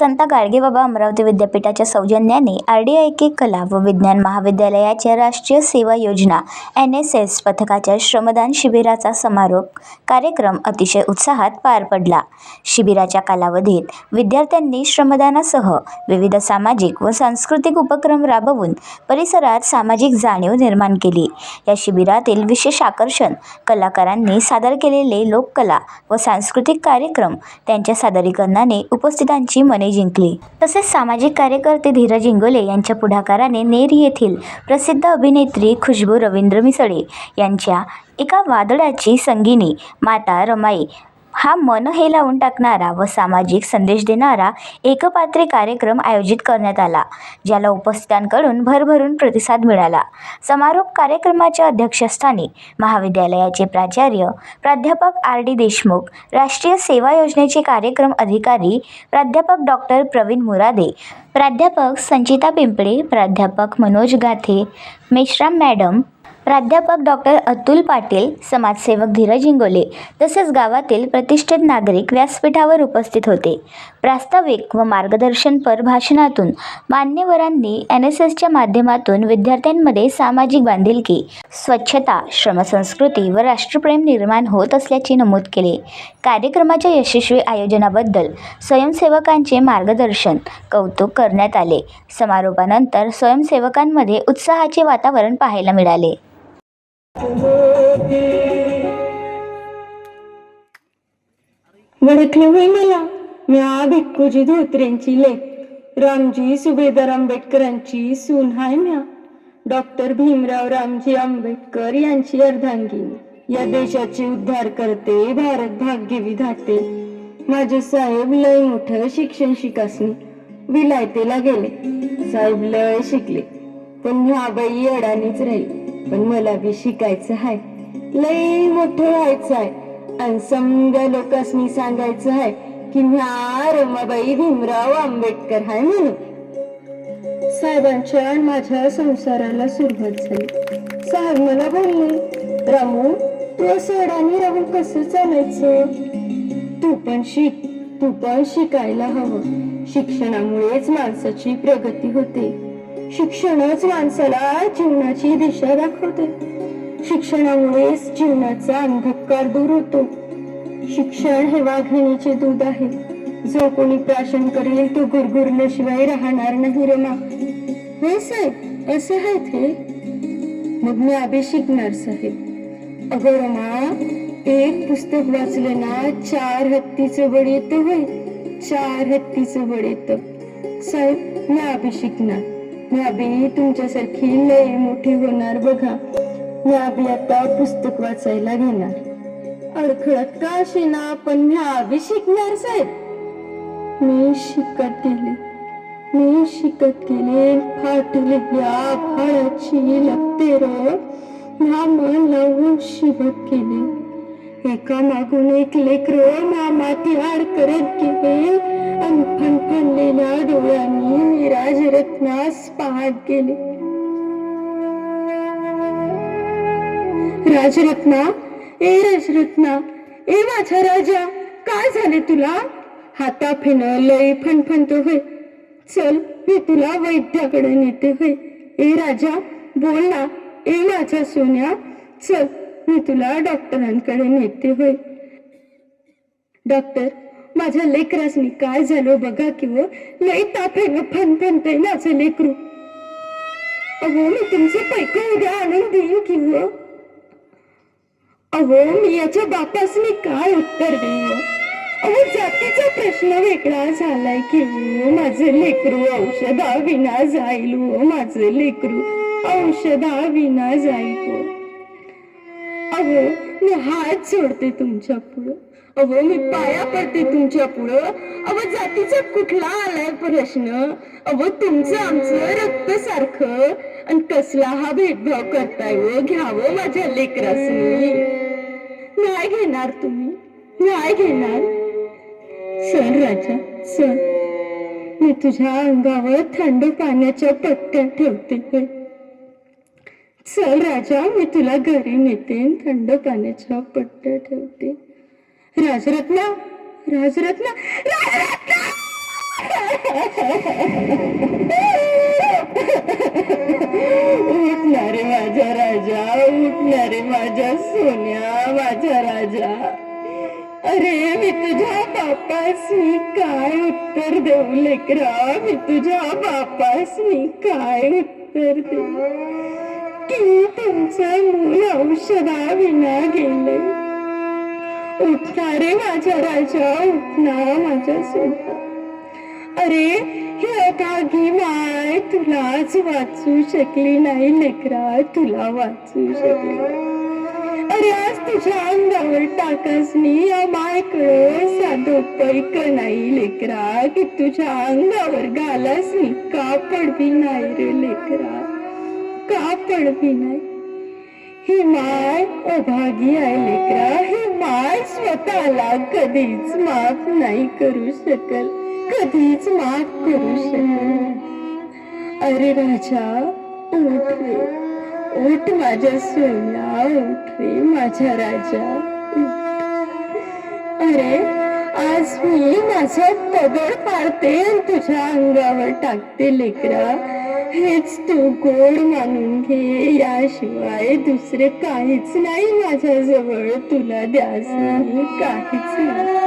संत गाडगेबाबा अमरावती विद्यापीठाच्या सौजन्याने R D I K कला व विज्ञान महाविद्यालयाच्या राष्ट्रीय सेवा योजना एन एस एस पथकाच्या श्रमदान शिबिराचा समारोप कार्यक्रम अतिशय उत्साहात पार पडला. शिबिराच्या कालावधीत विद्यार्थ्यांनी श्रमदानासह विविध सामाजिक व सांस्कृतिक उपक्रम राबवून परिसरात सामाजिक जाणीव निर्माण केली. या शिबिरातील विशेष आकर्षण कलाकारांनी सादर केलेले लोककला व सांस्कृतिक कार्यक्रम त्यांच्या सादरीकरणाने उपस्थितांची मने जिंकली. तसेच सामाजिक कार्यकर्ते धीरज इंगोले यांच्या पुढाकाराने नेर येथील प्रसिद्ध अभिनेत्री खुशबू रवींद्र मिसळे यांच्या एका वादळाची संगिनी माता रमाई हा मन हे लावून टाकणारा व सामाजिक संदेश देणारा एकपात्री कार्यक्रम आयोजित करण्यात आला ज्याला उपस्थितांकडून भरभरून प्रतिसाद मिळाला. समारोप कार्यक्रमाच्या अध्यक्षस्थानी महाविद्यालयाचे प्राचार्य प्राध्यापक आर डी देशमुख राष्ट्रीय सेवा योजनेचे कार्यक्रम अधिकारी प्राध्यापक डॉक्टर प्रवीण मुरादे प्राध्यापक संचिता पिंपळे प्राध्यापक मनोज गाथे मेश्राम मॅडम प्राध्यापक डॉक्टर अतुल पाटील समाजसेवक धीरज इंगोले तसेच गावातील प्रतिष्ठित नागरिक व्यासपीठावर उपस्थित होते. प्रास्ताविक व मार्गदर्शनपर भाषणातून मान्यवरांनी एन एस एसच्या माध्यमातून विद्यार्थ्यांमध्ये सामाजिक बांधिलकी स्वच्छता श्रमसंस्कृती व राष्ट्रप्रेम निर्माण होत असल्याचे नमूद केले. कार्यक्रमाच्या यशस्वी आयोजनाबद्दल स्वयंसेवकांचे मार्गदर्शन कौतुक करण्यात आले. समारोपानंतर स्वयंसेवकांमध्ये उत्साहाचे वातावरण पाहायला मिळाले. वळखले होय मला म्या भिक्कूजी धोत्रेंची लेख. रामजी सुभेदार आंबेडकरांची सून हाय म्या. डॉक्टर भीमराव रामजी आंबेडकर यांची अर्धांगिनी. या देशाचे उद्धार करते भारत भाग्य विधाते माझे साहेब लय मोठं शिक्षण शिकासनी. विलायतेला गेले. साहेब लय शिकले. पण ह्या बाई अडाणीच राहील. पण मला बी शिकायचं हाय. लय मोठं व्हायचं आहे आणि समजा लोकांनी सांगायचं आहे की म्या रमाबाई भीमराव आंबेडकर हाय म्हणून. साहेबांच्या आणि माझ्या संसाराला सुरुवात झाली. साहेब मला बोलले रामू तू असं आणि राहून कसं चालायचं? तू पण शिक तू पण शिकायला हवं. शिक्षणामुळेच माणसाची प्रगती होते. शिक्षणच माणसाला जीवनाची दिशा दाखवते. शिक्षणामुळेच जीवनाचा अंधकार दूर होतो. शिक्षण हे वाघिणीचे दूध आहे. जो कोणी प्राशन करेल तो गुरगुरल्याशिवाय राहणार नाही रमा हे साहेब असे आहेत हे? मग मी आधी शिकणार साहेब. अगं रमा एक पुस्तक वाचलं ना चार हत्तीचं बळ येतं होय. चार हत्तीचं बळ येतं. साहेब मी आभी शिकणार मी तुमच्यासारखी लय मोठी होणार बघा. मी आता पुस्तक वाचायला घेणार. अडखळत का असेना पण मी आभी शिकणार साहेब? मी शिकत गेले. मी शिकत गेले. फाटले या फळाची लपते र. ह्या मन लावून शिवत गेले. एका मागून एक लेकर माती आड करत गेले. आणि फणफणलेल्या डोळ्यांनी राजरत्नास पाहत गेले. राजरत्ना ए राजरत्ना ए माझा राजा काय झाले तुला? हाता फिन लय फणफणतो होय. चल मी तुला वैद्याकडे नेते होय. ए राजा बोल ना ए माझ्या सोन्या. चल मी तुला डॉक्टरांकडे नेते होय. डॉक्टर माझ्या लेकरासनी काय झालं बघा किंवा हो? लय फन फणफणतय माझं लेकरू. अहो मी तुमचे पैक उद्या आणून देईन किंवा हो? अहो मी याच्या बापासनी काय उत्तर देऊ हो? अहो जातीचा प्रश्न वेगळा झालाय की हो, माझं लेकरू औषधा विना जाईल हो, माझं लेकरू औषधा विना जाईल हो. अहो मी हात सोडते तुमच्या पुढं. अहो मी पाया पडते तुमच्या पुढं. अहो जातीचा कुठला आलाय प्रश्न? अहो तुमचं आमचं रक्त सारखं आणि कसला हा भेदभाव करताय व घ्यावं माझ्या लेकरासनी. नाही घेणार तुम्ही? नाही घेणार? सण राजा सण मी तुझ्या अंगावर थंड पाण्याच्या पट्ट्या ठेवते चल राजा मी तुला घरी नेते थंड पाण्याच्या पट्ट्या ठेवते. राजरत्न राजरत्न उठणारे माझ्या राजा उठणारे माझ्या सोन्या माझ्या राजा. अरे मी तुझ्या बापासनी काय उत्तर देऊ लेकरा? मी तुझ्या बापासनी काय उत्तर देऊ? की तुमचं मूल औषधा विना गेले? उठणारे माझ्या राजा उठना माझ्या सोन्या अरे हे कागी माय तुलाच वाचू शकली नाही लेकरा तुला वाचू शकली अरे आज तुझ्या अंगावर टाकासनी या मायकडं साधो पैक नाही लेकरा. की तुझ्या अंगावर घालासनी कापड बी नाही रे लेकरा. कापड बी नाही. ही माय अभागी आहे लेकरा. ही माय स्वतःला कधीच माफ नाही करू शकल. कधीच माफ करू शकल. अरे राजा उठ रे. उठ माझ्या सोन्या उठ रे माझ्या राजा अरे आज मी माझा पदर पाडते आणि तुझ्या अंगावर टाकते लेकरा. हेच तू गोड मानून घे. याशिवाय दुसरे काहीच नाही माझ्याजवळ. तुला द्यास नाही काहीच नाही.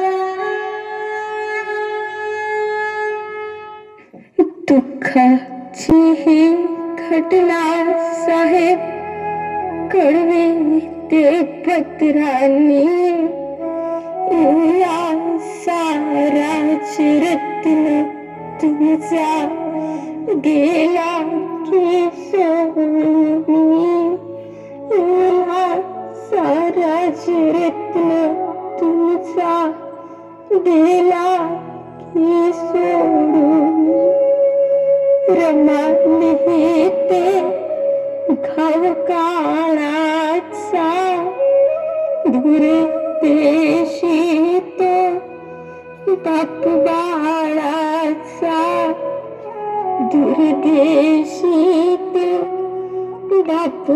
दुःखाची ही घटना साहेब कळवी ते पत्रांनी. या साराचे रत्न तुमचा गेला की सोनी या साराचे रत्न तुमचा गेला की सोडून रमा लिहिते घाव काळाचा दूर देशी तो बाप बाळाचा दूरदेशी तो बाप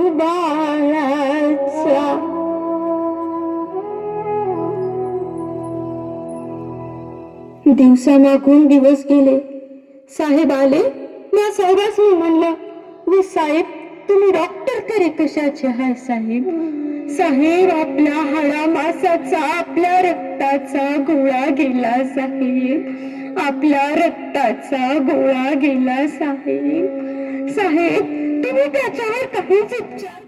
दिवसा दिवसामागून दिवस गेले. साहेब आले. या साहेबास मी म्हणलं मी साहेब तुम्ही डॉक्टर तरी कशाचे हाय साहेब? साहेब आपल्या हाडा मासाचा आपल्या रक्ताचा गोळा गेला साहेब. आपल्या रक्ताचा गोळा गेला साहेब. साहेब तुम्ही त्याच्यावर काहीच उपचार